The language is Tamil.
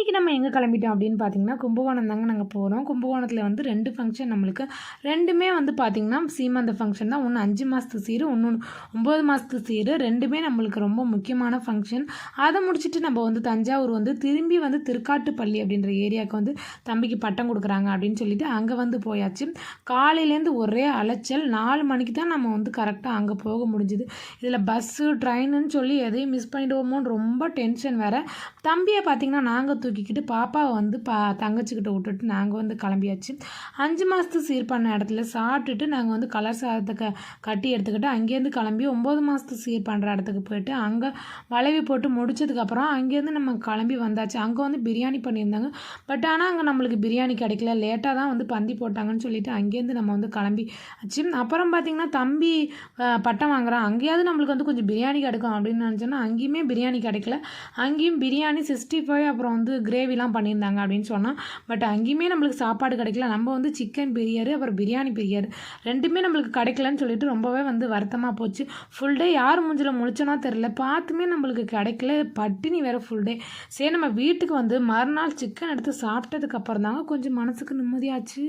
இன்றைக்கி நம்ம எங்கே கிளம்பிட்டோம் அப்படின்னு பார்த்தீங்கன்னா கும்பகோணம் தாங்க நாங்கள் போகிறோம் கும்பகோணத்தில் வந்து ரெண்டு ஃபங்க்ஷன் நம்மளுக்கு. ரெண்டுமே வந்து பார்த்திங்கன்னா சீமந்த ஃபங்க்ஷன் தான். ஒன்று அஞ்சு மாதத்து சீர் ஒன்று ஒம்பது மாதத்து சீர். ரெண்டுமே நம்மளுக்கு ரொம்ப முக்கியமான ஃபங்க்ஷன் அதை முடிச்சுட்டு நம்ம வந்து தஞ்சாவூர் வந்து திரும்பி வந்து திருக்காட்டுப்பள்ளி அப்படின்ற ஏரியாவுக்கு வந்து தம்பிக்கு பட்டம் கொடுக்குறாங்க அப்படின்னு சொல்லிட்டு அங்கே வந்து போயாச்சு. காலையிலேருந்து ஒரே அலைச்சல். நாலு மணிக்கு தான் நம்ம வந்து கரெக்டாக அங்கே போக முடிஞ்சுது. இதில் பஸ்ஸு ட்ரெயினுன்னு சொல்லி எதையும் மிஸ் பண்ணிடுவோமோன்னு ரொம்ப டென்ஷன் வேறு. தம்பியை பார்த்திங்கன்னா நாங்கள் தூக்கிக்கிட்டு பாப்பாவை வந்து பா தங்கச்சிக்கிட்ட விட்டுட்டு நாங்கள் வந்து கிளம்பியாச்சு. அஞ்சு மாதத்து சீர் பண்ண இடத்துல சாப்பிட்டுட்டு நாங்கள் வந்து கலர் சாதத்தை க கட்டி எடுத்துக்கிட்டு அங்கேருந்து கிளம்பி ஒம்பது மாதத்து சீர் பண்ணுற இடத்துக்கு போயிட்டு அங்கே வளைவி போட்டு முடிச்சதுக்கப்புறம் அங்கேருந்து நம்ம கிளம்பி வந்தாச்சு. அங்கே வந்து பிரியாணி பண்ணியிருந்தாங்க. பட் ஆனால் அங்கே நம்மளுக்கு பிரியாணி கிடைக்கல. லேட்டாக தான் வந்து பந்தி போட்டாங்கன்னு சொல்லிட்டு அங்கேருந்து நம்ம வந்து கிளம்பி ஆச்சு அப்புறம் பார்த்திங்கன்னா தம்பி பட்டம் வாங்குறான். அங்கேயாவது நம்மளுக்கு வந்து கொஞ்சம் பிரியாணி கிடைக்கும் அப்படின்னு நினச்சோன்னா அங்கேயுமே பிரியாணி கிடைக்கல. அங்கேயும் பிரியாணி சிக்ஸ்டி ஃபைவ் அப்புறம் வந்து கிரேவிலாம் பண்ணியிருந்தாங்க அப்படின்னு சொன்னால் பட் அங்கேயுமே நம்மளுக்கு சாப்பாடு கிடைக்கல. நம்ம வந்து சிக்கன் பிரியாரு அப்புறம் பிரியாணி பிரியர் ரெண்டுமே நம்மளுக்கு கிடைக்கலன்னு சொல்லிட்டு ரொம்பவே வந்து வருத்தமாக போச்சு. ஃபுல் டே யார் மூஞ்சில் முழிச்சோன்னா தெரில பார்த்துமே நம்மளுக்கு கிடைக்கல. பட்டினி வேறு ஃபுல் டே சரி நம்ம வீட்டுக்கு வந்து மறுநாள் சிக்கன் எடுத்து சாப்பிட்டதுக்கப்புறம் தாங்க கொஞ்சம் மனசுக்கு நிம்மதியாச்சு.